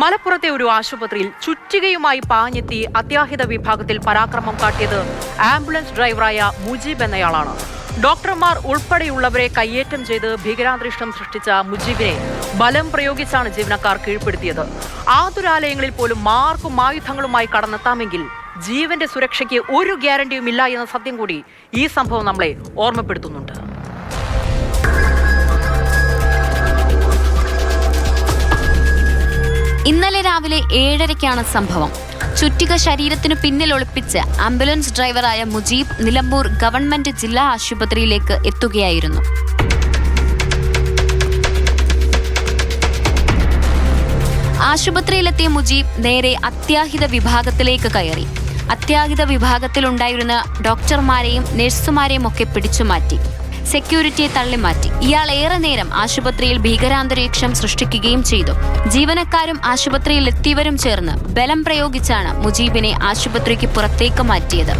മലപ്പുറത്തെ ഒരു ആശുപത്രിയിൽ ചുറ്റികയുമായി പാഞ്ഞെത്തി അത്യാഹിത വിഭാഗത്തിൽ പരാക്രമം കാട്ടിയത് ആംബുലൻസ് ഡ്രൈവറായ മുജീബ് എന്നയാളാണ്. ഡോക്ടർമാർ ഉൾപ്പെടെയുള്ളവരെ കയ്യേറ്റം ചെയ്ത് ഭീകരാന്തരീക്ഷം സൃഷ്ടിച്ച മുജീബിനെ ബലം പ്രയോഗിച്ചാണ് ജീവനക്കാർ കീഴ്പ്പെടുത്തിയത്. ആതുരാലയങ്ങളിൽ പോലും മാർക്കും ആയുധങ്ങളുമായി കടന്നെത്താമെങ്കിൽ ജീവന്റെ സുരക്ഷയ്ക്ക് ഒരു ഗ്യാരണ്ടിയുമില്ല എന്ന സത്യം കൂടി ഈ സംഭവം നമ്മളെ ഓർമ്മപ്പെടുത്തുന്നുണ്ട്. ഇന്നലെ രാവിലെ ഏഴരയ്ക്കാണ് സംഭവം. ചുറ്റിക ശരീരത്തിനു പിന്നിൽ ഒളിപ്പിച്ച് ആംബുലൻസ് ഡ്രൈവറായ മുജീബ് നിലമ്പൂർ ഗവൺമെന്റ് ജില്ലാ ആശുപത്രിയിലേക്ക് എത്തുകയായിരുന്നു. ആശുപത്രിയിലെത്തിയ മുജീബ് നേരെ അത്യാഹിത വിഭാഗത്തിലേക്ക് കയറി. അത്യാഹിത വിഭാഗത്തിലുണ്ടായിരുന്ന ഡോക്ടർമാരെയും നഴ്സുമാരെയും ഒക്കെ പിടിച്ചുമാറ്റി സെക്യൂരിറ്റിയെ തള്ളിമാറ്റി ഇയാൾ ഏറെ നേരം ആശുപത്രിയിൽ ഭീകരാന്തരീക്ഷം സൃഷ്ടിക്കുകയും ചെയ്തു. ജീവനക്കാരും ആശുപത്രിയിൽ എത്തിയവരും ചേർന്ന് ബലം പ്രയോഗിച്ചാണ് മുജീബിനെ ആശുപത്രിക്ക് പുറത്തേക്ക് മാറ്റിയത്.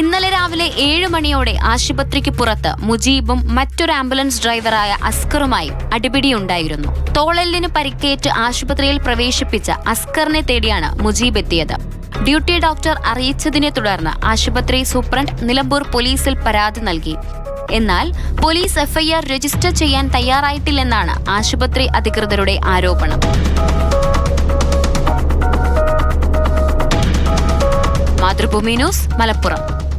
ഇന്നലെ രാവിലെ ഏഴ് മണിയോടെ ആശുപത്രിക്ക് പുറത്ത് മുജീബും മറ്റൊരു ആംബുലൻസ് ഡ്രൈവറായ അസ്കറുമായും അടിപിടിയുണ്ടായിരുന്നു. തോളെല്ലിന് പരിക്കേറ്റ് ആശുപത്രിയിൽ പ്രവേശിപ്പിച്ച അസ്കറിനെ തേടിയാണ് മുജീബ് എത്തിയത്. ഡ്യൂട്ടി ഡോക്ടർ അറിയിച്ചതിനെ തുടർന്ന് ആശുപത്രി സൂപ്രണ്ട് നിലമ്പൂർ പോലീസിൽ പരാതി നൽകി. എന്നാൽ പോലീസ് എഫ്ഐആർ രജിസ്റ്റർ ചെയ്യാൻ തയ്യാറായിട്ടില്ലെന്നാണ് ആശുപത്രി അധികൃതരുടെ ആരോപണം. മാതൃഭൂമി ന്യൂസ് മലപ്പുറം.